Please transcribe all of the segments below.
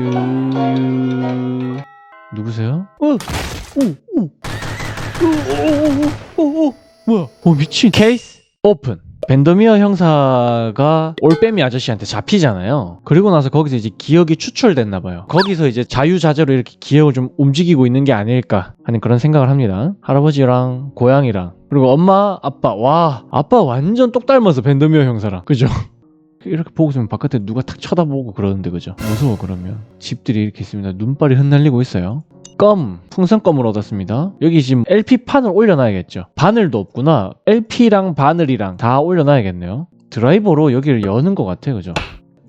you. 누구세요? 어, 오, 오, 오, 오, 오, 오, 오, 뭐야? 어 미친. 케이스 오픈. 벤더미어 형사가 올빼미 아저씨한테 잡히잖아요. 그리고 나서 거기서 이제 기억이 추출됐나 봐요. 거기서 이제 자유자재로 이렇게 기억을 좀 움직이고 있는 게 아닐까 하는 그런 생각을 합니다. 할아버지랑 고양이랑 그리고 엄마, 아빠. 와, 아빠 완전 똑 닮아서 벤더미어 형사랑. 그죠? 이렇게 보고 있으면 바깥에 누가 탁 쳐다보고 그러는데 그죠? 무서워 그러면 집들이 이렇게 있습니다. 눈발이 흩날리고 있어요. 껌 풍선껌을 얻었습니다. 여기 지금 LP 판을 올려놔야겠죠. 바늘도 없구나. LP랑 바늘이랑 다 올려놔야겠네요. 드라이버로 여기를 여는 것 같아 그죠?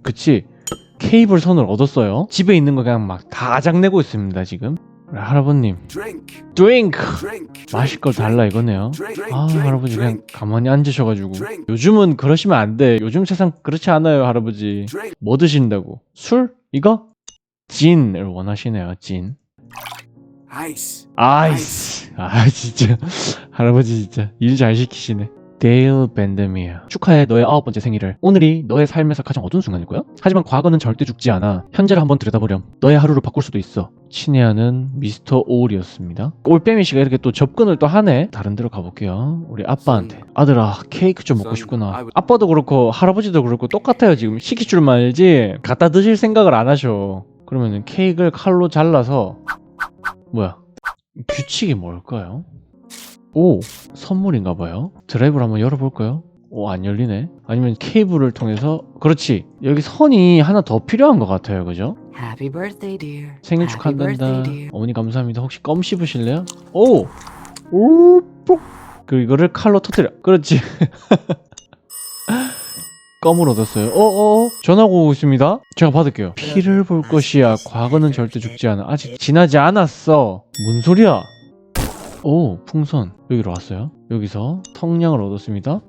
그치? 케이블 선을 얻었어요. 집에 있는 거 그냥 막 다 장내고 있습니다 지금. 할아버님 드링크 마실 걸 달라 이거네요. 아 할아버지 그냥 가만히 앉으셔가지고 요즘은 그러시면 안 돼. 요즘 세상 그렇지 않아요, 할아버지. 뭐 드신다고? 술? 이거? 진을 원하시네요, 진. Ice. 아이스. 아, 진짜. 할아버지 진짜 일 잘 시키시네. 데일 밴드미어. 축하해 너의 아홉 번째 생일을. 오늘이 너의 삶에서 가장 어두운 순간일 거야. 하지만 과거는 절대 죽지 않아. 현재를 한번 들여다보렴. 너의 하루를 바꿀 수도 있어. 친애하는 미스터 오울이었습니다. 올빼미 씨가 이렇게 또 접근을 또 하네. 다른 데로 가볼게요. 우리 아빠한테. 아들아, 케이크 좀 먹고 싶구나. 아빠도 그렇고 할아버지도 그렇고 똑같아요. 지금 시킬 줄 말지 갖다 드실 생각을 안 하셔. 그러면은 케이크를 칼로 잘라서 뭐야? 규칙이 뭘까요? 오, 선물인가 봐요. 드라이브를 한번 열어볼까요? 오, 안 열리네. 아니면 케이블을 통해서 그렇지. 여기 선이 하나 더 필요한 것 같아요. 그죠? Happy birthday, dear. 생일 축하한다. 어머니 감사합니다. 혹시 껌 씹으실래요? 오! 오! 뽁! 그 이거를 칼로 터뜨려. 그렇지. 껌을 얻었어요. 어어 전화 오고 있습니다. 제가 받을게요. 피를 볼 것이야. 과거는 절대 죽지 않아. 아직 지나지 않았어. 뭔 소리야? 오 풍선 여기로 왔어요. 여기서 성냥을 얻었습니다. 어,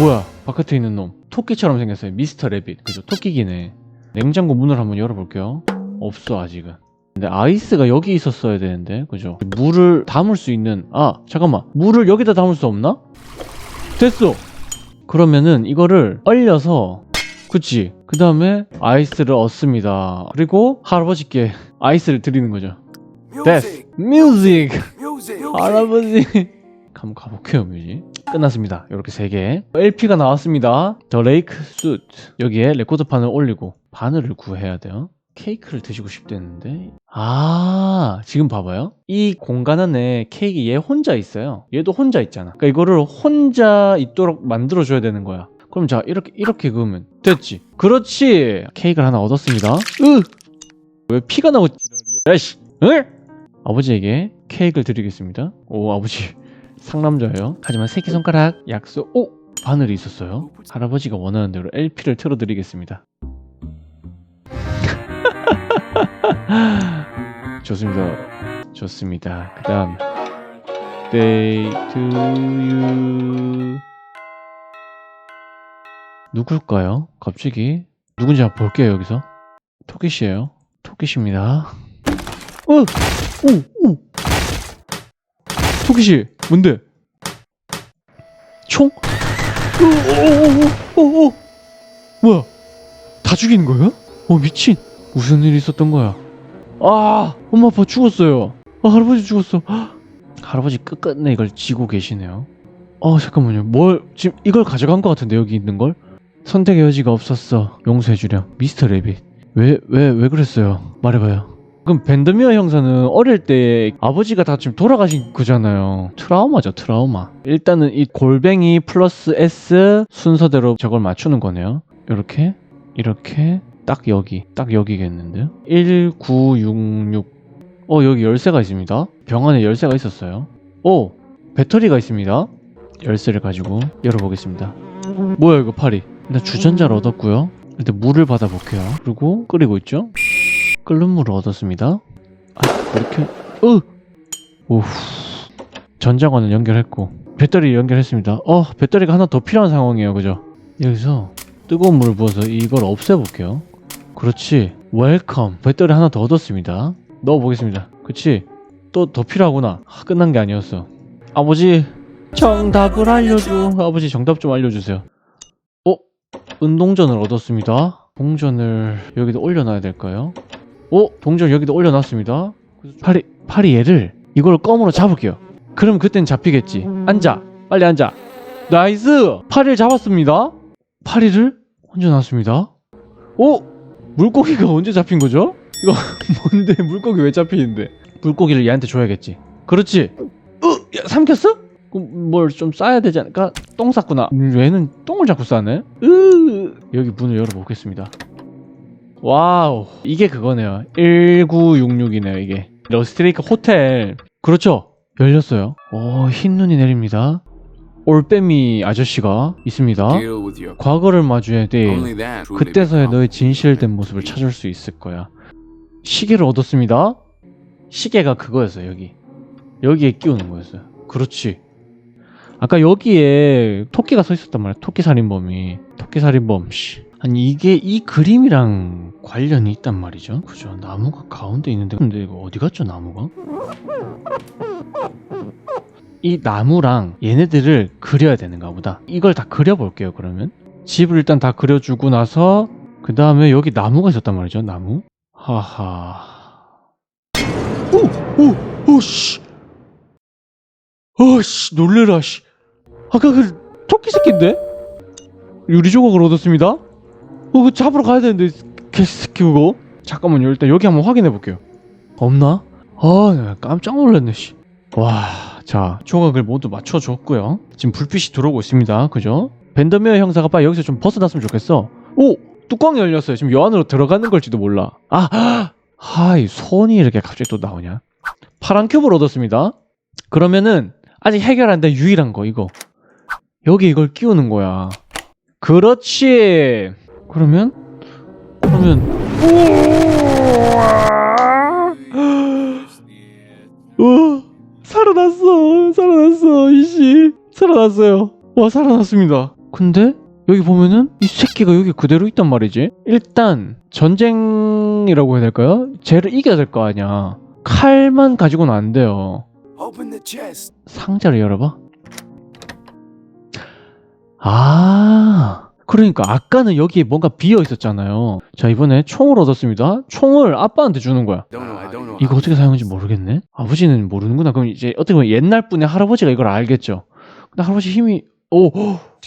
뭐야? 바깥에 있는 놈. 토끼처럼 생겼어요. 미스터 레빗. 그죠? 토끼기네. 냉장고 문을 한번 열어볼게요. 없어 아직은. 근데 아이스가 여기 있었어야 되는데 그죠? 물을 담을 수 있는 아 잠깐만 물을 여기다 담을 수 없나? 됐어. 그러면은 이거를 얼려서 그치 그 다음에 아이스를 얻습니다. 그리고 할아버지께 아이스를 드리는 거죠. Music, 뮤직 music. 할아버지. 한번 가볼게요 뮤직 끝났습니다. 이렇게 세 개. LP가 나왔습니다. 더 레이크 숫 여기에 레코드판을 올리고 바늘을 구해야 돼요. 케이크를 드시고 싶댔는데. 아 지금 봐봐요. 이 공간 안에 케이크 얘 혼자 있어요. 얘도 혼자 있잖아. 그러니까 이거를 혼자 있도록 만들어 줘야 되는 거야. 그럼 자 이렇게 이렇게 그으면 됐지. 그렇지. 케이크를 하나 얻었습니다. 으 왜 피가 나고 야씨! 응? 아버지에게 케이크를 드리겠습니다. 오, 아버지 상남자예요. 하지만 새끼손가락 약속. 오, 바늘이 있었어요. 할아버지가 원하는 대로 LP를 틀어드리겠습니다. 좋습니다. 좋습니다. 그 다음 Day to you. 누굴까요? 갑자기 누군지 한번 볼게요 여기서. 토끼씨예요. 토끼씨입니다. 어, 오, 오. 토끼씨, 뭔데? 총? 오, 오, 오, 오, 오. 뭐야? 다 죽이는 거야? 어, 미친. 무슨 일이 있었던 거야? 아, 엄마 아빠 죽었어요. 아, 할아버지 죽었어. 헉, 할아버지 끝끝내 이걸 쥐고 계시네요. 어, 잠깐만요. 뭘, 지금 이걸 가져간 것 같은데, 여기 있는 걸? 선택의 여지가 없었어. 용서해주렴. 미스터 레빗. 왜, 왜, 왜 그랬어요? 말해봐요. 그럼 밴드미어 형사는 어릴 때 아버지가 다 지금 돌아가신 거잖아요. 트라우마죠, 트라우마. 일단은 이 골뱅이 플러스 S 순서대로 저걸 맞추는 거네요. 이렇게, 이렇게, 딱 여기, 딱 여기겠는데요? 1966. 어, 여기 열쇠가 있습니다. 병 안에 열쇠가 있었어요. 오, 배터리가 있습니다. 열쇠를 가지고 열어보겠습니다. 뭐야, 이거 팔이. 일단 주전자를 얻었고요. 일단 물을 받아볼게요. 그리고 끓이고 있죠? 끓는 물을 얻었습니다. 아, 이렇게, 으! 오후. 전자관을 연결했고, 배터리 연결했습니다. 어, 배터리가 하나 더 필요한 상황이에요. 그죠? 여기서 뜨거운 물을 부어서 이걸 없애볼게요. 그렇지. 웰컴. 배터리 하나 더 얻었습니다. 넣어보겠습니다. 그치? 또 더 필요하구나. 아, 끝난 게 아니었어. 아버지, 정답을 알려줘. 아버지, 정답 좀 알려주세요. 어? 운동전을 얻었습니다. 동전을 여기다 올려놔야 될까요? 어? 동전 여기다 올려놨습니다. 파리, 파리 얘를 이걸 껌으로 잡을게요. 그럼 그땐 잡히겠지. 앉아. 빨리 앉아. 나이스! 파리를 잡았습니다. 파리를 얹어놨습니다. 오! 물고기가 언제 잡힌 거죠? 이거 뭔데 물고기 왜 잡히는데? 물고기를 얘한테 줘야겠지. 그렇지. 어? 야, 삼켰어? 뭘 좀 싸야 되지 않을까? 똥 쌌구나. 음, 얘는 똥을 자꾸 싸네? 으 여기 문을 열어보겠습니다. 와우. 이게 그거네요. 1966이네요, 이게. 러스트레이크 호텔. 그렇죠. 열렸어요. 오, 흰 눈이 내립니다. 올빼미 아저씨가 있습니다. 과거를 마주해야 돼. 그때서야 너의 진실된 모습을 찾을 수 있을 거야. 시계를 얻었습니다. 시계가 그거였어요, 여기. 여기에 끼우는 거였어요. 그렇지. 아까 여기에 토끼가 서 있었단 말이야. 토끼 살인범이. 토끼 살인범, 씨. 아니, 이게 이 그림이랑 관련이 있단 말이죠. 그죠. 나무가 가운데 있는데. 근데 이거 어디 갔죠, 나무가? 이 나무랑 얘네들을 그려야 되는가 보다. 이걸 다 그려볼게요, 그러면. 집을 일단 다 그려주고 나서 그 다음에 여기 나무가 있었단 말이죠 나무 하하 오오오씨 어씨 놀래라 씨 아까 그 토끼 새끼인데 유리 조각을 얻었습니다 어 그 잡으러 가야 되는데 개새끼 그거 잠깐만요 일단 여기 한번 확인해 볼게요 없나 아 깜짝 놀랐네 씨 와 자 조각을 모두 맞춰줬고요 지금 불빛이 들어오고 있습니다 그죠 밴더메어 형사가 빨리 여기서 좀 벗어났으면 좋겠어. 오! 뚜껑이 열렸어요. 지금 여 안으로 들어가는 걸지도 몰라. 아! 하이, 손이 이렇게 갑자기 또 나오냐? 파란 큐브를 얻었습니다. 그러면은, 아직 해결 안 된 유일한 거, 이거. 여기 이걸 끼우는 거야. 그렇지! 그러면, 그러면, 우와! 살아났어! 살아났어! 이씨! 살아났어요. 와, 살아났습니다. 근데 여기 보면은 이 새끼가 여기 그대로 있단 말이지. 일단 전쟁이라고 해야 될까요? 쟤를 이겨야 될 거 아니야. 칼만 가지고는 안 돼요. 상자를 열어봐. 아, 그러니까 아까는 여기에 뭔가 비어 있었잖아요. 자 이번에 총을 얻었습니다. 총을 아빠한테 주는 거야. Don't know. I don't know. 이거 어떻게 사용하는지 모르겠네. 아버지는 모르는구나. 그럼 이제 어떻게 보면 옛날 분의 할아버지가 이걸 알겠죠. 근데 할아버지 힘이 오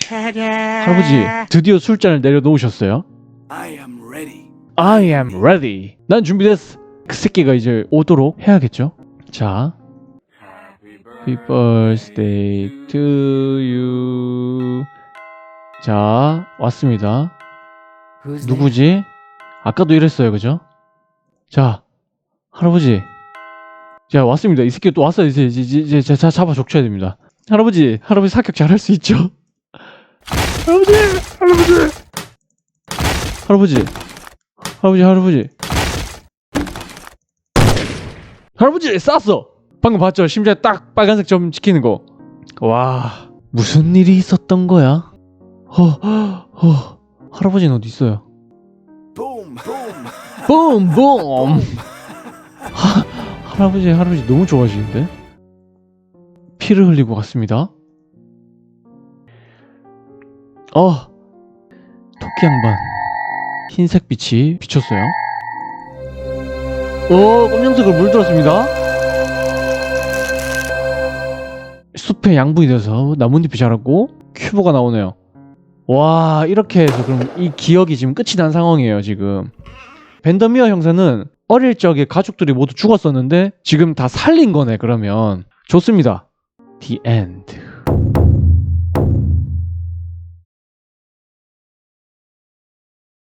할아버지 드디어 술잔을 내려놓으셨어요. I am ready. I am ready. 난 준비됐어. 그 새끼가 이제 오도록 해야겠죠. 자, Happy birthday to you. 자, 왔습니다. 누구지? 아까도 이랬어요, 그죠? 자, 할아버지. 자, 왔습니다. 이 새끼 또 왔어요. 이제, 이제, 이제, 이제 자, 잡아 족쳐야 됩니다. 할아버지, 할아버지 사격 잘할 수 있죠? 할아버지, 할아버지, 할아버지, 할아버지, 할아버지. 할아버지, 쐈어! 방금 봤죠? 심지어 딱 빨간색 점 찍히는 거. 와, 무슨 일이 있었던 거야? 허, 허, 할아버지는 어디 있어요? Boom. Boom. 붐붐 하, 할아버지 할아버지 너무 좋아하시는데 피를 흘리고 갔습니다 어 토끼 양반 흰색 빛이 비쳤어요 오 검정색으로 물들었습니다 숲에 양분이 돼서 나뭇잎이 자랐고 큐브가 나오네요 와 이렇게 해서 그럼 이 기억이 지금 끝이 난 상황이에요 지금. 벤더미어 형사는 어릴 적에 가족들이 모두 죽었었는데 지금 다 살린 거네 그러면. 좋습니다. The end